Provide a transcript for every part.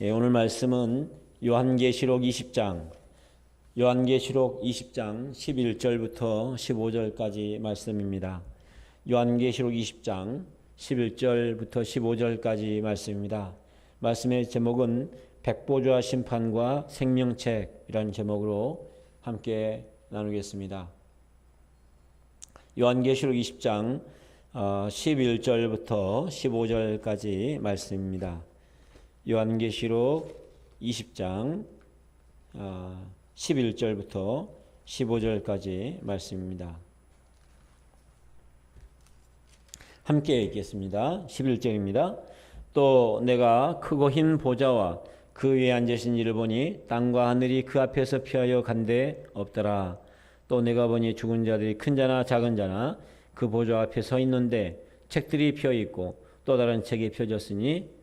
예, 오늘 말씀은 요한계시록 20장, 요한계시록 20장 11절부터 15절까지 말씀입니다. 요한계시록 20장 11절부터 15절까지 말씀입니다. 말씀의 제목은 백보좌 심판과 생명책이라는 제목으로 함께 나누겠습니다. 요한계시록 20장 11절부터 15절까지 말씀입니다. 요한계시록 20장 11절부터 15절까지 말씀입니다. 함께 읽겠습니다. 11절입니다. 또 내가 크고 흰 보좌와 그 위에 앉으신 이를 보니 땅과 하늘이 그 앞에서 피하여 간데 없더라. 또 내가 보니 죽은 자들이 큰 자나 작은 자나 그 보좌 앞에 서 있는데 책들이 펴 있고 또 다른 책이 펴졌으니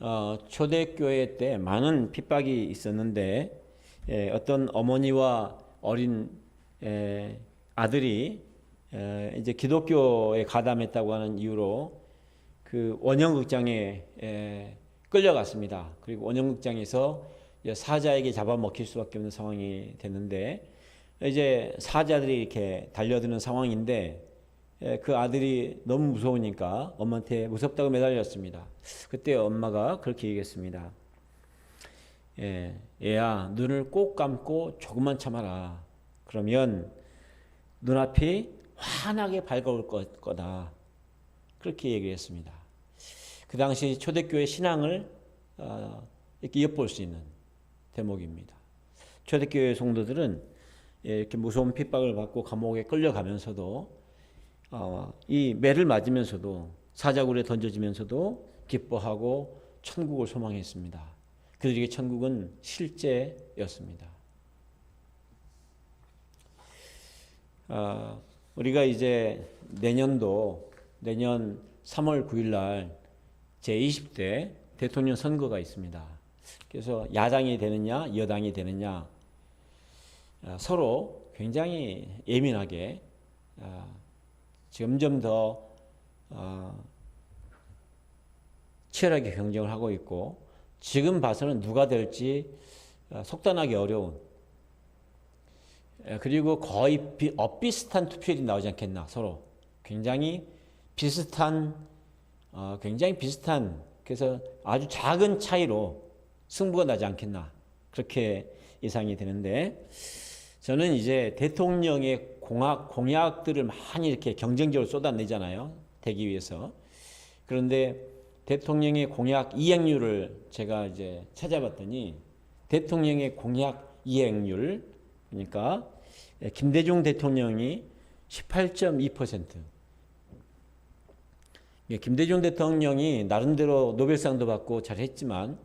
어, 초대교회 때 많은 핍박이 있었는데 예, 어떤 어머니와 어린 예, 아들이 예, 이제 기독교에 가담했다고 하는 이유로 그 원형극장에 예, 끌려갔습니다. 그리고 원형극장에서 사자에게 잡아먹힐 수밖에 없는 상황이 됐는데 이제 사자들이 이렇게 달려드는 상황인데 예, 그 아들이 너무 무서우니까 엄마한테 무섭다고 매달렸습니다. 그때 엄마가 그렇게 얘기했습니다. 예, 얘야, 눈을 꼭 감고 조금만 참아라. 그러면 눈앞이 환하게 밝아올 거다. 그렇게 얘기 했습니다. 그 당시 초대교회 신앙을 어, 이렇게 엿볼 수 있는 대목입니다. 초대교회 성도들은 예, 이렇게 무서운 핍박을 받고 감옥에 끌려가면서도 어, 이 매를 맞으면서도 사자굴에 던져지면서도 기뻐하고 천국을 소망했습니다. 그들에게 천국은 실제였습니다. 어, 우리가 이제 내년도 내년 3월 9일 날 제20대 대통령 선거가 있습니다. 그래서 야당이 되느냐 여당이 되느냐 어, 서로 굉장히 예민하게 어, 점점 더 어, 치열하게 경쟁을 하고 있고 지금 봐서는 누가 될지 어, 속단하기 어려운. 그리고 거의 비, 엇비슷한 투표율이 나오지 않겠나 서로. 굉장히 비슷한 어, 굉장히 비슷한 그래서 아주 작은 차이로 승부가 나지 않겠나 그렇게 예상이 되는데 저는 이제 대통령의 공약, 공약들을 많이 이렇게 경쟁적으로 쏟아내잖아요. 되기 위해서. 그런데 대통령의 공약 이행률을 제가 이제 찾아봤더니 대통령의 공약 이행률 그러니까 김대중 대통령이 18.2%. 예, 김대중 대통령이 나름대로 노벨상도 받고 잘했지만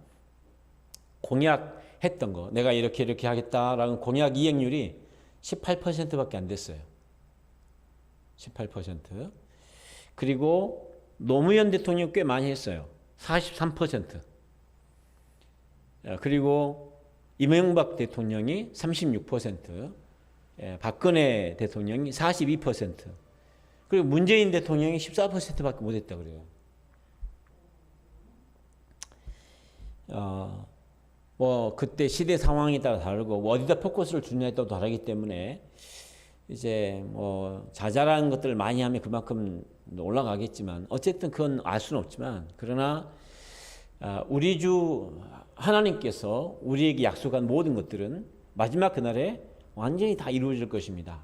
공약 했던 거 내가 이렇게 이렇게 하겠다라는 공약 이행률이 18%밖에 안 됐어요. 18%. 그리고 노무현 대통령 꽤 많이 했어요. 43%. 그리고 이명박 대통령이 36%, 예, 박근혜 대통령이 42%, 그리고 문재인 대통령이 14%밖에 못했다 그래요. 어, 뭐 그때 시대 상황에 따라 다르고 뭐 어디다 포커스를 주느냐에 따라 다르기 때문에 이제 뭐 자잘한 것들을 많이 하면 그만큼 올라가겠지만 어쨌든 그건 알 수는 없지만 그러나 아, 우리 주 하나님께서 우리에게 약속한 모든 것들은 마지막 그날에 완전히 다 이루어질 것입니다.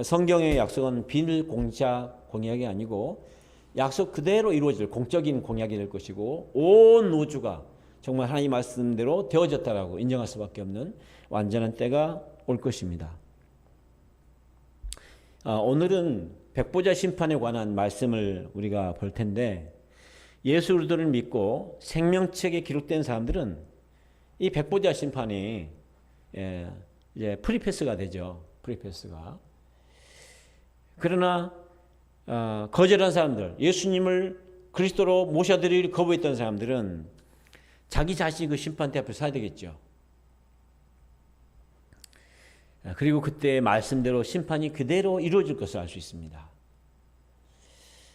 성경의 약속은 비밀 공작 공약이 아니고 약속 그대로 이루어질 공적인 공약이 될 것이고 온 우주가 정말 하나님 말씀대로 되어졌다라고 인정할 수밖에 없는 완전한 때가 올 것입니다. 아, 오늘은 백보자 심판에 관한 말씀을 우리가 볼 텐데 예수 그리스도를 믿고 생명책에 기록된 사람들은 이 백보자 심판이 예, 이제 프리패스가 되죠. 프리패스가. 그러나 어, 거절한 사람들, 예수님을 그리스도로 모셔드릴 거부했던 사람들은 자기 자신이 그 심판대 앞에 서야 되겠죠. 아, 그리고 그때 말씀대로 심판이 그대로 이루어질 것을 알 수 있습니다.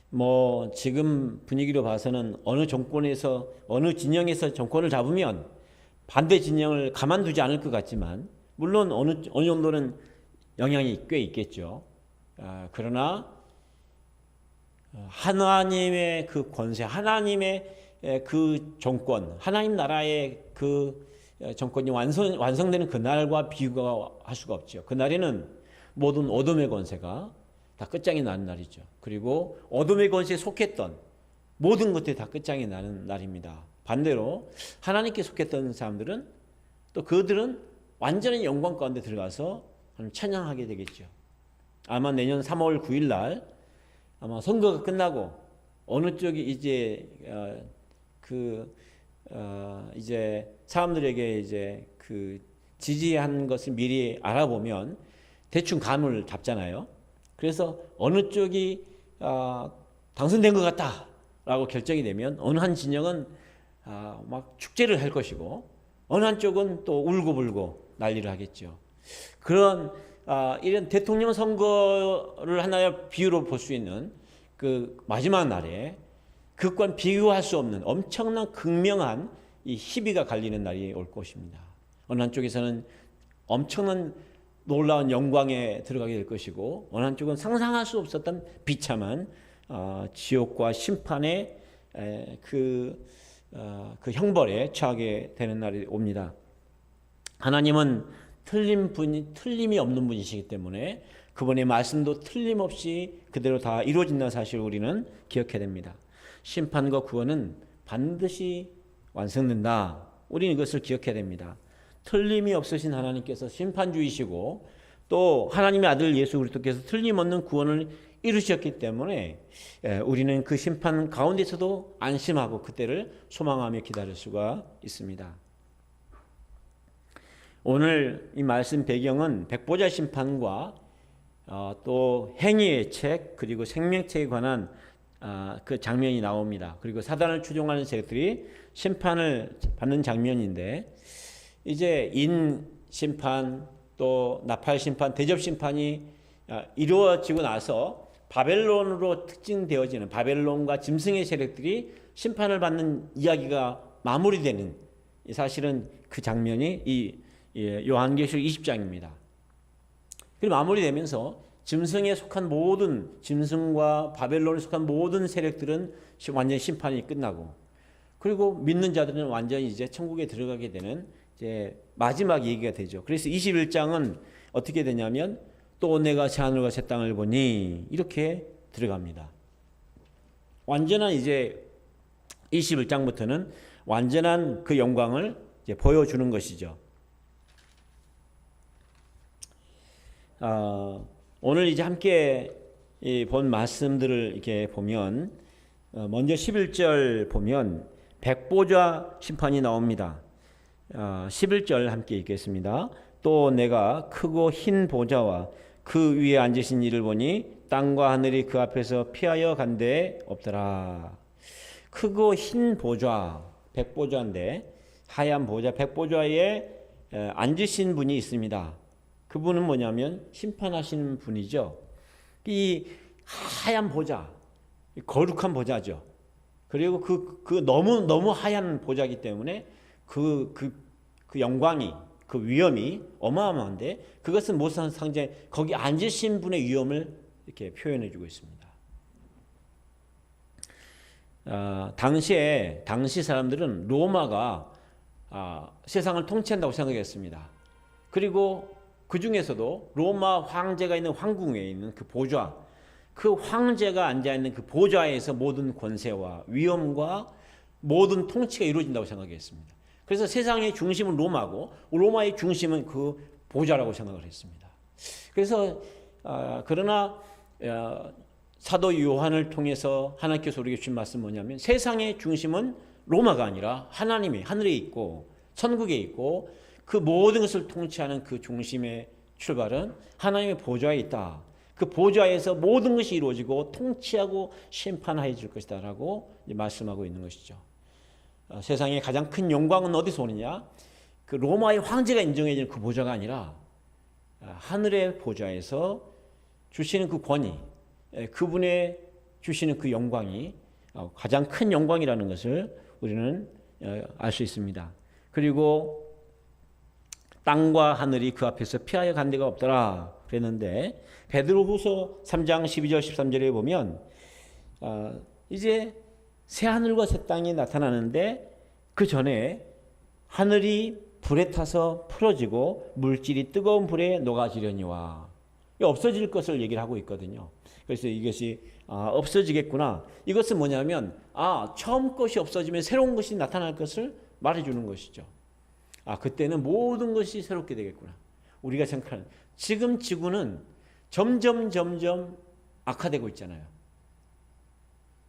뭐 지금 분위기로 봐서는 어느 정권에서 어느 진영에서 정권을 잡으면 반대 진영을 가만두지 않을 것 같지만 물론 어느 어느 정도는 영향이 꽤 있겠죠. 아, 그러나 하나님의 그 권세, 하나님의 그 정권, 하나님 나라의 그 정권이 완성 완성되는 그날과 비교할 수가 없죠. 그날에는 모든 어둠의 권세가 다 끝장이 나는 날이죠. 그리고 어둠의 권세에 속했던 모든 것들이 다 끝장이 나는 날입니다. 반대로 하나님께 속했던 사람들은 또 그들은 완전히 영광 가운데 들어가서 찬양하게 되겠죠. 아마 내년 3월 9일 날 아마 선거가 끝나고 어느 쪽이 이제 어, 그 어, 이제 사람들에게 이제 그 지지한 것을 미리 알아보면 대충 감을 잡잖아요. 그래서 어느 쪽이 어, 당선된 것 같다라고 결정이 되면 어느 한 진영은 아, 막 축제를 할 것이고 어느 한 쪽은 또 울고불고 난리를 하겠죠. 그런 아, 이런 대통령 선거를 하나의 비유로 볼 수 있는 그 마지막 날에 그것과 비교할 수 없는 엄청난 극명한 이 희비가 갈리는 날이 올 것입니다. 어느 한쪽에서는 엄청난 놀라운 영광에 들어가게 될 것이고 어느 한쪽은 상상할 수 없었던 비참한 어, 지옥과 심판의 에, 그, 어, 그 형벌에 처하게 되는 날이 옵니다. 하나님은 틀림 분이 틀림이 없는 분이시기 때문에 그분의 말씀도 틀림없이 그대로 다 이루어진다는 사실을 우리는 기억해야 됩니다. 심판과 구원은 반드시 완성된다. 우리는 이것을 기억해야 됩니다. 틀림이 없으신 하나님께서 심판주이시고 또 하나님의 아들 예수 그리스도께서 틀림없는 구원을 이루셨기 때문에 우리는 그 심판 가운데서도 안심하고 그때를 소망하며 기다릴 수가 있습니다. 오늘 이 말씀 배경은 백보자 심판과 어, 또 행위의 책 그리고 생명책에 관한 어, 그 장면이 나옵니다. 그리고 사단을 추종하는 세력들이 심판을 받는 장면인데 이제 인 심판 또 나팔 심판, 대접 심판이 어, 이루어지고 나서 바벨론으로 특징되어지는 바벨론과 짐승의 세력들이 심판을 받는 이야기가 마무리되는 사실은 그 장면이 이 예, 요한계시록 20장입니다. 그리고 마무리되면서 짐승에 속한 모든 짐승과 바벨론에 속한 모든 세력들은 완전 심판이 끝나고 그리고 믿는 자들은 완전히 이제 천국에 들어가게 되는 이제 마지막 얘기가 되죠. 그래서 21장은 어떻게 되냐면 또 내가 새 하늘과 새 땅을 보니 이렇게 들어갑니다. 완전한 이제 21장부터는 완전한 그 영광을 보여주는 것이죠. 어, 오늘 이제 함께 본 말씀들을 이렇게 보면 어, 먼저 11절 보면 백보좌 심판이 나옵니다. 어, 11절 함께 읽겠습니다. 또 내가 크고 흰 보좌와 그 위에 앉으신 이를 보니 땅과 하늘이 그 앞에서 피하여 간데 없더라. 크고 흰 보좌, 백보좌인데 하얀 보좌, 백보좌에 앉으신 분이 있습니다. 그분은 뭐냐면 심판하시는 분이죠. 이 하얀 보좌, 거룩한 보좌죠. 그리고 그, 그 너무, 너무 하얀 보좌기 때문에 그, 그, 그 영광이, 그 위험이 어마어마한데 그것은 무슨 상징, 거기 앉으신 분의 위험을 이렇게 표현해 주고 있습니다. 아, 당시에, 당시 사람들은 로마가 아, 세상을 통치한다고 생각했습니다. 그리고 그 중에서도 로마 황제가 있는 황궁에 있는 그 보좌, 그 황제가 앉아 있는 그 보좌에서 모든 권세와 위엄과 모든 통치가 이루어진다고 생각했습니다. 그래서 세상의 중심은 로마고 로마의 중심은 그 보좌라고 생각을 했습니다. 그래서 어, 그러나 어, 사도 요한을 통해서 하나님께서 우리에게 주신 말씀 뭐냐면 세상의 중심은 로마가 아니라 하나님이 하늘에 있고 천국에 있고 그 모든 것을 통치하는 그 중심의 출발은 하나님의 보좌에 있다. 그 보좌에서 모든 것이 이루어지고 통치하고 심판하여 줄 것이다 라고 말씀하고 있는 것이죠. 어, 세상의 가장 큰 영광은 어디서 오느냐? 그 로마의 황제가 인정해 주는 그 보좌가 아니라 어, 하늘의 보좌에서 주시는 그 권위, 에, 그분의 주시는 그 영광이 어, 가장 큰 영광이라는 것을 우리는 어, 알수 있습니다. 그리고 땅과 하늘이 그 앞에서 피하여 간 데가 없더라 그랬는데 베드로후서 3장 12절 13절에 보면 어, 이제 새 하늘과 새 땅이 나타나는데 그 전에 하늘이 불에 타서 풀어지고 물질이 뜨거운 불에 녹아지려니와 없어질 것을 얘기를 하고 있거든요. 그래서 이것이 아, 없어지겠구나. 이것은 뭐냐면 아 처음 것이 없어지면 새로운 것이 나타날 것을 말해주는 것이죠. 아 그때는 모든 것이 새롭게 되겠구나. 우리가 생각하는 지금 지구는 점점 점점 악화되고 있잖아요.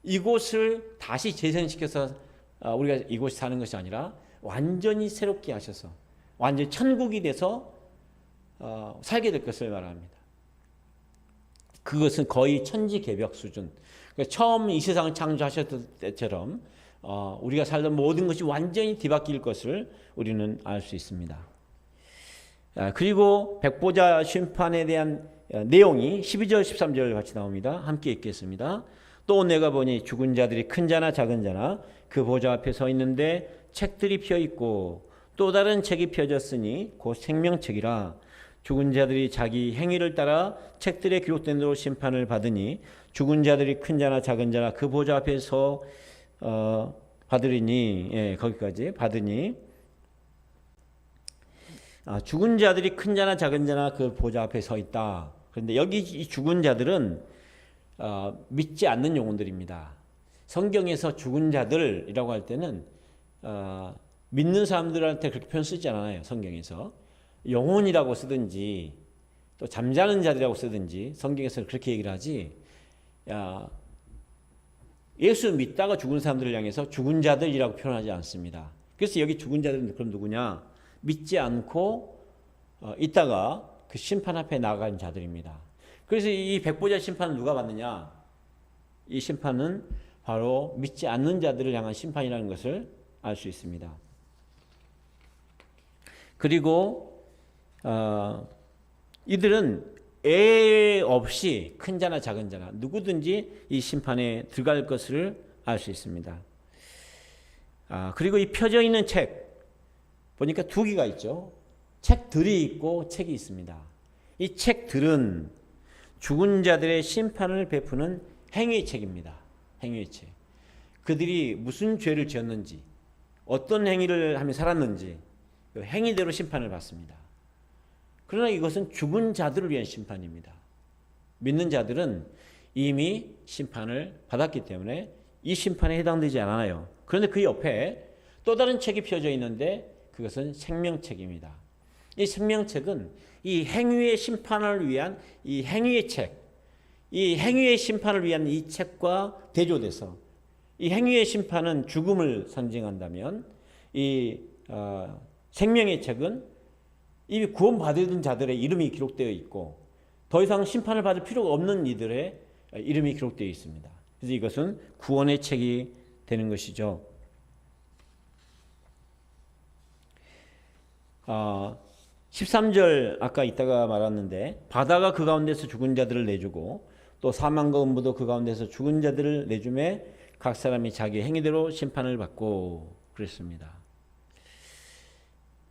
이곳을 다시 재생시켜서 아, 우리가 이곳에 사는 것이 아니라 완전히 새롭게 하셔서 완전히 천국이 돼서 어, 살게 될 것을 말합니다. 그것은 거의 천지개벽 수준. 그러니까 처음 이 세상을 창조하셨을 때처럼 어, 우리가 살던 모든 것이 완전히 뒤바뀔 것을 우리는 알 수 있습니다. 아, 그리고 백보자 심판에 대한 어, 내용이 12절 13절 같이 나옵니다. 함께 읽겠습니다. 또 내가 보니 죽은 자들이 큰 자나 작은 자나 그 보좌 앞에 서 있는데 책들이 펴 있고 또 다른 책이 펴졌으니 곧 생명책이라 죽은 자들이 자기 행위를 따라 책들에 기록된 대로 심판을 받으니 죽은 자들이 큰 자나 작은 자나 그 보좌 앞에서 어, 받으리니 예, 거기까지 받으니 아, 죽은 자들이 큰 자나 작은 자나 그 보좌 앞에 서 있다. 그런데 여기 이 죽은 자들은 어, 믿지 않는 영혼들입니다. 성경에서 죽은 자들이라고 할 때는 어, 믿는 사람들한테 그렇게 표현 쓰지 않아요. 성경에서 영혼이라고 쓰든지 또 잠자는 자들이라고 쓰든지 성경에서 그렇게 얘기를 하지. 야, 예수 믿다가 죽은 사람들을 향해서 죽은 자들이라고 표현하지 않습니다. 그래서 여기 죽은 자들은 그럼 누구냐? 믿지 않고 어, 있다가 그 심판 앞에 나간 자들입니다. 그래서 이 백보자 심판은 누가 받느냐? 이 심판은 바로 믿지 않는 자들을 향한 심판이라는 것을 알 수 있습니다. 그리고 어, 이들은 애 없이 큰 자나 작은 자나 누구든지 이 심판에 들어갈 것을 알 수 있습니다. 아, 그리고 이 펴져 있는 책 보니까 두 개가 있죠. 책들이 있고 책이 있습니다. 이 책들은 죽은 자들의 심판을 베푸는 행위의 책입니다. 행위의 책. 그들이 무슨 죄를 지었는지, 어떤 행위를 하며 살았는지, 그 행위대로 심판을 받습니다. 그러나 이것은 죽은 자들을 위한 심판입니다. 믿는 자들은 이미 심판을 받았기 때문에 이 심판에 해당되지 않아요. 그런데 그 옆에 또 다른 책이 펴져 있는데 그것은 생명책입니다. 이 생명책은 이 행위의 심판을 위한 이 행위의 책, 이 행위의 심판을 위한 이 책과 대조돼서 이 행위의 심판은 죽음을 상징한다면 이 어, 생명의 책은 이미 구원받은 자들의 이름이 기록되어 있고 더 이상 심판을 받을 필요가 없는 이들의 이름이 기록되어 있습니다. 그래서 이것은 구원의 책이 되는 것이죠. 어, 13절 아까 이따가 말했는데 바다가 그 가운데서 죽은 자들을 내주고 또 사망과 음부도 그 가운데서 죽은 자들을 내줌에 각 사람이 자기 행위대로 심판을 받고 그랬습니다.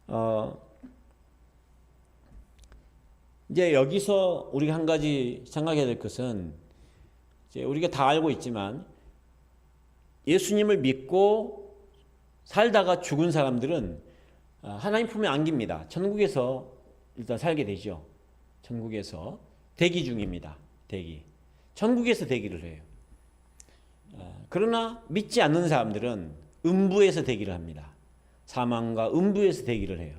어, 이제 여기서 우리가 한 가지 생각해야 될 것은 이제 우리가 다 알고 있지만 예수님을 믿고 살다가 죽은 사람들은 어, 하나님 품에 안깁니다. 천국에서 일단 살게 되죠. 천국에서 대기 중입니다. 대기. 천국에서 대기를 해요. 어, 그러나 믿지 않는 사람들은 음부에서 대기를 합니다. 사망과 음부에서 대기를 해요.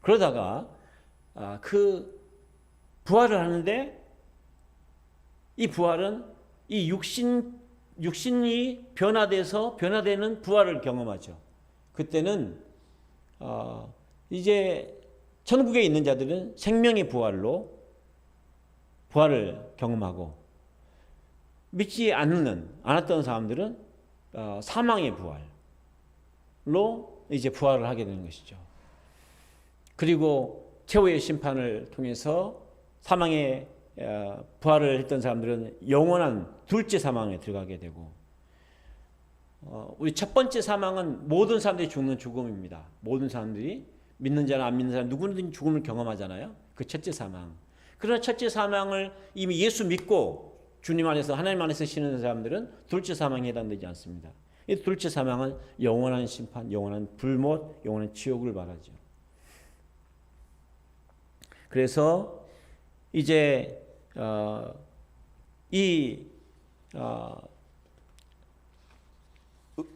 그러다가 아, 그 부활을 하는데 이 부활은 이 육신 육신이 변화돼서 변화되는 부활을 경험하죠. 그때는 어, 이제 천국에 있는 자들은 생명의 부활로 부활을 경험하고 믿지 않는 않았던 사람들은 어, 사망의 부활로 이제 부활을 하게 되는 것이죠. 그리고 최후의 심판을 통해서 사망의 어, 부활을 했던 사람들은 영원한 둘째 사망에 들어가게 되고 어, 우리 첫 번째 사망은 모든 사람들이 죽는 죽음입니다. 모든 사람들이 믿는 자나 안 믿는 사람 누구든지 죽음을 경험하잖아요. 그 첫째 사망. 그러나 첫째 사망을 이미 예수 믿고 주님 안에서 하나님 안에서 쉬는 사람들은 둘째 사망에 해당되지 않습니다. 이 둘째 사망은 영원한 심판, 영원한 불못, 영원한 지옥을 말하죠. 그래서 이제 어, 이 어,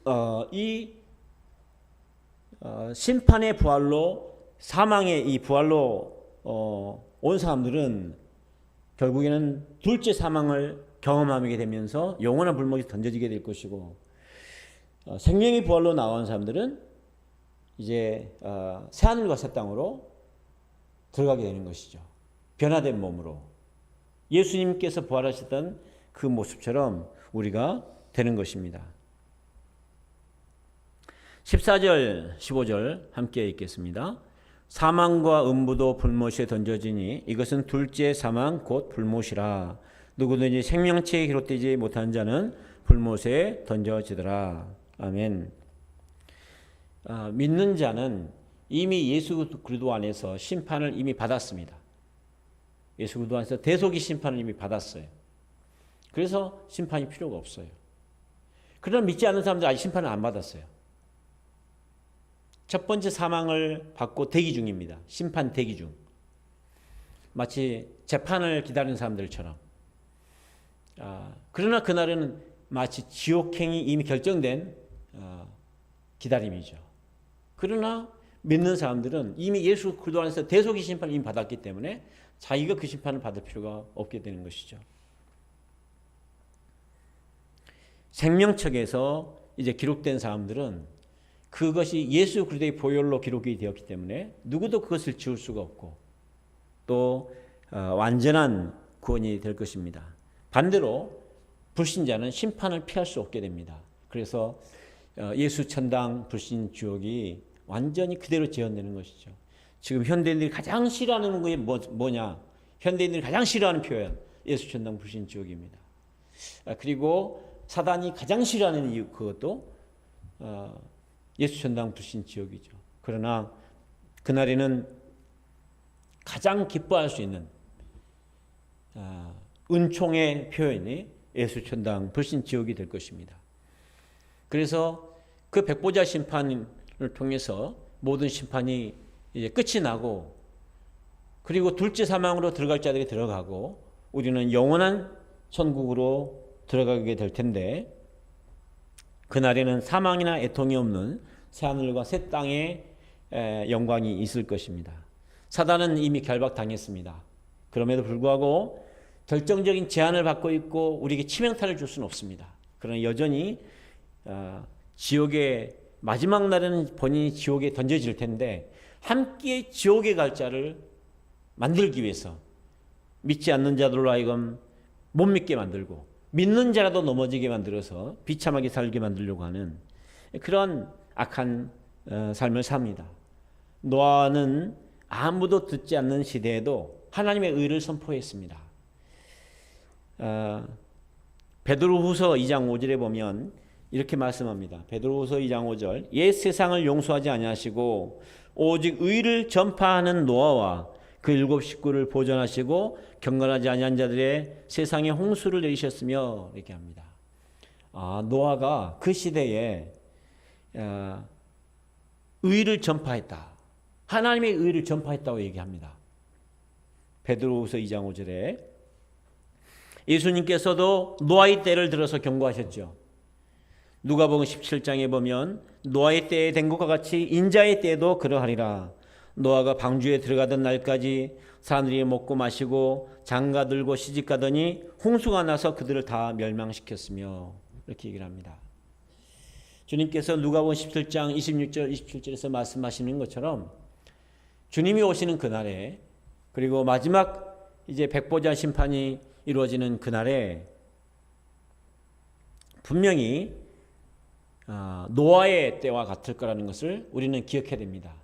어, 이 어, 심판의 부활로 사망의 이 부활로 어, 온 사람들은 결국에는 둘째 사망을 경험하게 되면서 영원한 불목이 던져지게 될 것이고 어, 생명의 부활로 나온 사람들은 이제 어, 새 하늘과 새 땅으로 들어가게 되는 것이죠. 변화된 몸으로 예수님께서 부활하셨던 그 모습처럼 우리가 되는 것입니다. 14절, 15절 함께 읽겠습니다. 사망과 음부도 불못에 던져지니 이것은 둘째 사망 곧 불못이라 누구든지 생명체에 기록되지 못한 자는 불못에 던져지더라. 아멘. 아, 믿는 자는 이미 예수 그리스도 안에서 심판을 이미 받았습니다. 예수 그리스도 안에서 대속의 심판을 이미 받았어요. 그래서 심판이 필요가 없어요. 그러나 믿지 않는 사람들 아직 심판을 안 받았어요. 첫 번째 사망을 받고 대기 중입니다. 심판 대기 중. 마치 재판을 기다리는 사람들처럼. 아, 그러나 그날은 마치 지옥행이 이미 결정된 어, 기다림이죠. 그러나 믿는 사람들은 이미 예수 그리스도 안에서 대속의 심판을 이미 받았기 때문에 자기가 그 심판을 받을 필요가 없게 되는 것이죠. 생명책에서 이제 기록된 사람들은 그것이 예수 그리스도의 보혈로 기록이 되었기 때문에 누구도 그것을 지울 수가 없고 또 어, 완전한 구원이 될 것입니다. 반대로 불신자는 심판을 피할 수 없게 됩니다. 그래서 어, 예수 천당 불신 지옥이 완전히 그대로 재현되는 것이죠. 지금 현대인들이 가장 싫어하는 게 뭐, 뭐냐? 현대인들이 가장 싫어하는 표현 예수 천당 불신 지옥입니다. 아, 그리고 사단이 가장 싫어하는 이유 그것도 어, 예수 천당 불신 지옥이죠. 그러나 그날에는 가장 기뻐할 수 있는 아, 은총의 표현이 예수 천당 불신 지옥이 될 것입니다. 그래서 그 백보자 심판을 통해서 모든 심판이 이제 끝이 나고 그리고 둘째 사망으로 들어갈 자들이 들어가고 우리는 영원한 천국으로 들어가게 될 텐데 그날에는 사망이나 애통이 없는 새 하늘과 새 땅의 영광이 있을 것입니다. 사단은 이미 결박당했습니다. 그럼에도 불구하고 결정적인 제한을 받고 있고 우리에게 치명타를 줄 수는 없습니다. 그러나 여전히 어, 지옥의 마지막 날에는 본인이 지옥에 던져질 텐데 함께 지옥에 갈 자를 만들기 위해서 믿지 않는 자들로 하여금 못 믿게 만들고 믿는 자라도 넘어지게 만들어서 비참하게 살게 만들려고 하는 그런 악한 어, 삶을 삽니다. 노아는 아무도 듣지 않는 시대에도 하나님의 의를 선포했습니다. 어, 베드로후서 2장 5절에 보면 이렇게 말씀합니다. 베드로후서 2장 5절 옛 세상을 용서하지 아니하시고 오직 의를 전파하는 노아와 그 일곱 식구를 보존하시고 경건하지 아니한 자들의 세상에 홍수를 내리셨으며 이렇게 합니다. 아 노아가 그 시대에 어, 의를 전파했다. 하나님의 의를 전파했다고 얘기합니다. 베드로후서 2장 5절에 예수님께서도 노아의 때를 들어서 경고하셨죠. 누가복음 17장에 보면 노아의 때에 된 것과 같이 인자의 때도 그러하리라. 노아가 방주에 들어가던 날까지 사람들이 먹고 마시고 장가 들고 시집 가더니 홍수가 나서 그들을 다 멸망시켰으며 이렇게 얘기를 합니다. 주님께서 누가복음 17장 26절 27절에서 말씀하시는 것처럼 주님이 오시는 그날에 그리고 마지막 이제 백보자 심판이 이루어지는 그날에 분명히 아, 노아의 때와 같을 거라는 것을 우리는 기억해야 됩니다.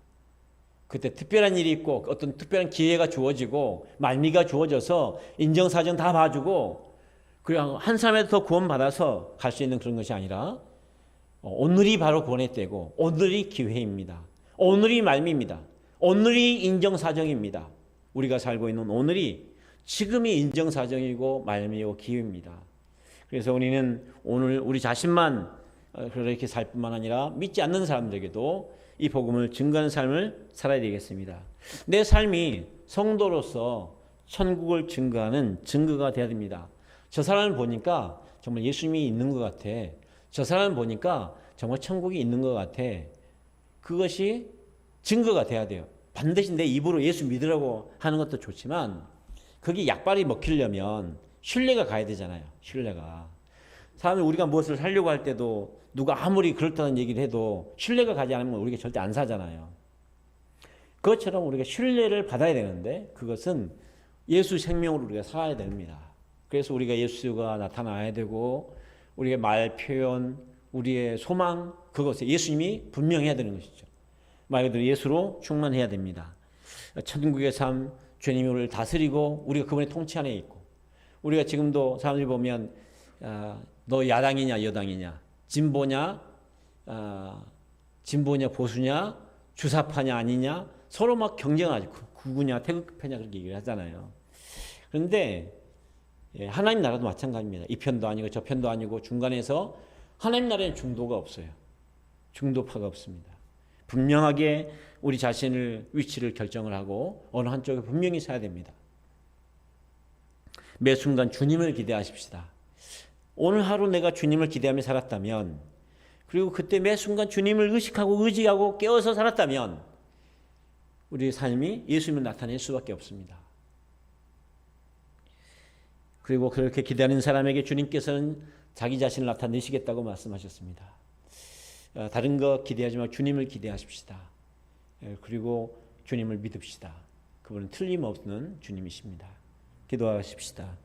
그때 특별한 일이 있고 어떤 특별한 기회가 주어지고 말미가 주어져서 인정사정 다 봐주고 그냥 한 사람이라도 더 구원받아서 갈 수 있는 그런 것이 아니라 어, 오늘이 바로 구원의 때고 오늘이 기회입니다. 오늘이 말미입니다. 오늘이 인정사정입니다. 우리가 살고 있는 오늘이 지금이 인정사정이고 말미고 기회입니다. 그래서 우리는 오늘 우리 자신만 어, 그렇게 살 뿐만 아니라 믿지 않는 사람들에게도 이 복음을 증거하는 삶을 살아야 되겠습니다. 내 삶이 성도로서 천국을 증거하는 증거가 되어야 됩니다. 저 사람을 보니까 정말 예수님이 있는 것 같아. 저 사람을 보니까 정말 천국이 있는 것 같아. 그것이 증거가 돼야 돼요. 반드시 내 입으로 예수 믿으라고 하는 것도 좋지만 그게 약발이 먹히려면 신뢰가 가야 되잖아요. 신뢰가. 사람이 우리가 무엇을 살려고 할 때도 누가 아무리 그렇다는 얘기를 해도 신뢰가 가지 않으면 우리가 절대 안 사잖아요. 그것처럼 우리가 신뢰를 받아야 되는데 그것은 예수 생명으로 우리가 살아야 됩니다. 그래서 우리가 예수가 나타나야 되고 우리의 말 표현, 우리의 소망 그것에 예수님이 분명해야 되는 것이죠. 말 그대로 예수로 충만해야 됩니다. 천국의 삶, 주님이 우리를 다스리고 우리가 그분의 통치 안에 있고 우리가 지금도 사람들이 보면 아, 너 야당이냐 여당이냐 진보냐 아, 진보냐 보수냐 주사파냐 아니냐 서로 막 경쟁하죠 구구냐 태극파냐 그렇게 얘기를 하잖아요. 그런데 예, 하나님 나라도 마찬가지입니다. 이 편도 아니고 저 편도 아니고 중간에서 하나님 나라에 중도가 없어요. 중도파가 없습니다. 분명하게 우리 자신을 위치를 결정을 하고 어느 한쪽에 분명히 서야 됩니다. 매 순간 주님을 기대하십시다. 오늘 하루 내가 주님을 기대하며 살았다면 그리고 그때 매 순간 주님을 의식하고 의지하고 깨어서 살았다면 우리의 삶이 예수님을 나타낼 수밖에 없습니다. 그리고 그렇게 기대하는 사람에게 주님께서는 자기 자신을 나타내시겠다고 말씀하셨습니다. 어, 다른 거 기대하지 말고 주님을 기대하십시다. 예, 그리고 주님을 믿읍시다. 그분은 틀림없는 주님이십니다. 기도하십시다.